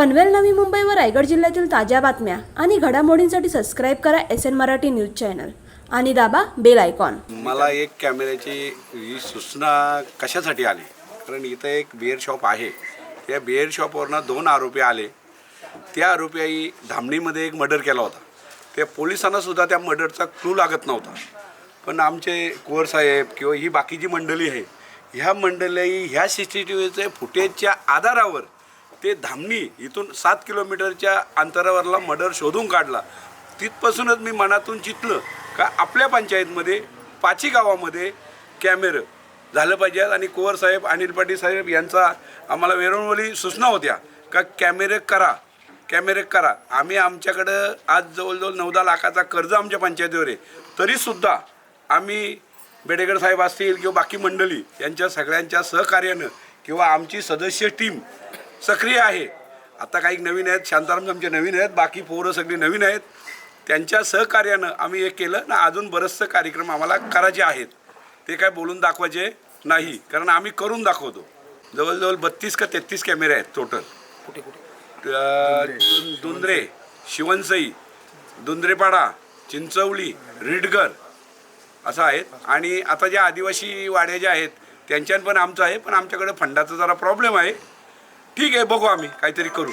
पनवेल नवी मुंबई व रायगड जिल्ह्यातील ताज्या बातम्या आणि घडामोडींसाठी सबस्क्राईब करा S N Marathi news channel. आणि दाबा बेल आयकॉन. मला एक कॅमेऱ्याची ही सूचना कशासाठी आली? कारण इथं एक बिअर शॉप आहे. त्या बिअर शॉपवरनं दोन आरोपी आले. त्या आरोपी धामणीमध्ये एक मर्डर केला होता. त्या पोलिसांना सुद्धा त्या मर्डरचा क्लू लागत नव्हता. पण आमचे कुवर साहेब किंवा ही बाकीची मंडळी आहे ह्या मंडळी ह्या सी सी टी व्हीचे फुटेजच्या आधारावर ते धामणी इथून सात किलोमीटरच्या अंतरावरला मर्डर शोधून काढला. तिथपासूनच मी मनातून चितलं का आपल्या पंचायतमध्ये पाची गावामध्ये कॅमेरं झालं पाहिजे आणि कुंवर साहेब अनिल पाटील साहेब यांचा आम्हाला वेळोवेळी सूचना होत्या का कॅमेरे करा कॅमेरे करा. आम्ही आमच्याकडं आज जवळजवळ नऊ दहा लाखाचा कर्ज आमच्या पंचायतीवर आहे. तरीसुद्धा आम्ही बेडेकर साहेब असतील किंवा बाकी मंडळी यांच्या सगळ्यांच्या सहकार्यानं किंवा आमची सदस्य टीम सक्रिय आहे. आता काही नवीन आहेत शांताराम आमचे नवीन आहेत बाकी पोरं सगळी नवीन आहेत. त्यांच्या सहकार्यानं आम्ही हे केलं ना अजून बरेचसे कार्यक्रम आम्हाला करायचे आहेत. ते काय बोलून दाखवायचे नाही कारण आम्ही करून दाखवतो. जवळजवळ बत्तीस का तेहतीस कॅमेरे आहेत टोटल कुठे कुठे? दुंद्रे शिवनसई दुंद्रेपाडा चिंचवली रिडगर असं आहेत. आणि आता ज्या आदिवासी वाड्या ज्या आहेत त्यांच्यात पण आमचं आहे पण आमच्याकडे फंडाचा जरा प्रॉब्लेम आहे. ठीक आहे बघू आम्ही. काहीतरी करू.